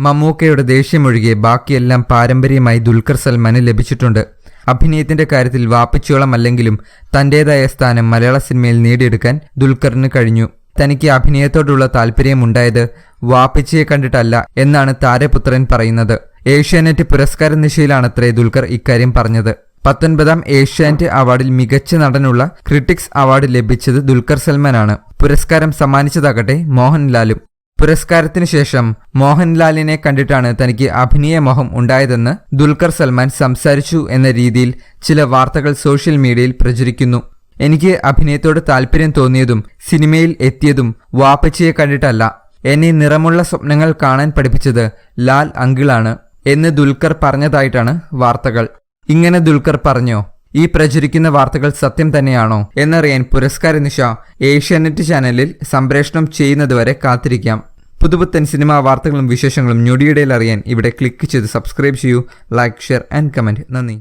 മമ്മൂക്കയുടെ ദേഷ്യമൊഴികെ ബാക്കിയെല്ലാം പാരമ്പര്യമായി ദുൽഖർ സൽമാന് ലഭിച്ചിട്ടുണ്ട്. അഭിനയത്തിന്റെ കാര്യത്തിൽ വാപ്പിച്ചോളമല്ലെങ്കിലും തന്റേതായ സ്ഥാനം മലയാള സിനിമയിൽ നേടിയെടുക്കാൻ ദുൽഖറിന് കഴിഞ്ഞു. തനിക്ക് അഭിനയത്തോടുള്ള താല്പര്യമുണ്ടായത് വാപ്പിച്ചയെ കണ്ടിട്ടല്ല എന്നാണ് താരപുത്രൻ പറയുന്നത്. ഏഷ്യാനെറ്റ് പുരസ്കാര നിശയിലാണത്രേ ദുൽഖർ ഇക്കാര്യം പറഞ്ഞത്. പത്തൊൻപതാം ഏഷ്യാനെറ്റ് അവാർഡിൽ മികച്ച നടനുള്ള ക്രിട്ടിക്സ് അവാർഡ് ലഭിച്ചത് ദുൽഖർ സൽമാനാണ്. പുരസ്കാരം സമ്മാനിച്ചതാകട്ടെ മോഹൻലാലും. പുരസ്കാരത്തിന് ശേഷം മോഹൻലാലിനെ കണ്ടിട്ടാണ് തനിക്ക് അഭിനയ മോഹം ഉണ്ടായതെന്ന് ദുൽഖർ സൽമാൻ സംസാരിച്ചു എന്ന രീതിയിൽ ചില വാർത്തകൾ സോഷ്യൽ മീഡിയയിൽ പ്രചരിക്കുന്നു. എനിക്ക് അഭിനയത്തോട് താല്പര്യം തോന്നിയതും സിനിമയിൽ എത്തിയതും വാപ്പച്ചിയെ കണ്ടിട്ടല്ല. എന്നെ നിറമുള്ള സ്വപ്നങ്ങൾ കാണാൻ പഠിപ്പിച്ചത് ലാൽ അങ്കിളാണ് എന്ന് ദുൽഖർ പറഞ്ഞതായിട്ടാണ് വാർത്തകൾ. ഇങ്ങനെ ദുൽഖർ പറഞ്ഞോ? ഈ പ്രചരിക്കുന്ന വാർത്തകൾ സത്യം തന്നെയാണോ എന്നറിയാൻ പുരസ്കാര നിശ ഏഷ്യാനെറ്റ് ചാനലിൽ സംപ്രേഷണം ചെയ്യുന്നതുവരെ കാത്തിരിക്കാം. പുതുപുത്തൻ സിനിമാ വാർത്തകളും വിശേഷങ്ങളും ഞൊടിയിടയിൽ അറിയാൻ ഇവിടെ ക്ലിക്ക് ചെയ്ത് സബ്സ്ക്രൈബ് ചെയ്യൂ ലൈക്ക് ഷെയർ ആൻഡ് കമന്റ്. നന്ദി.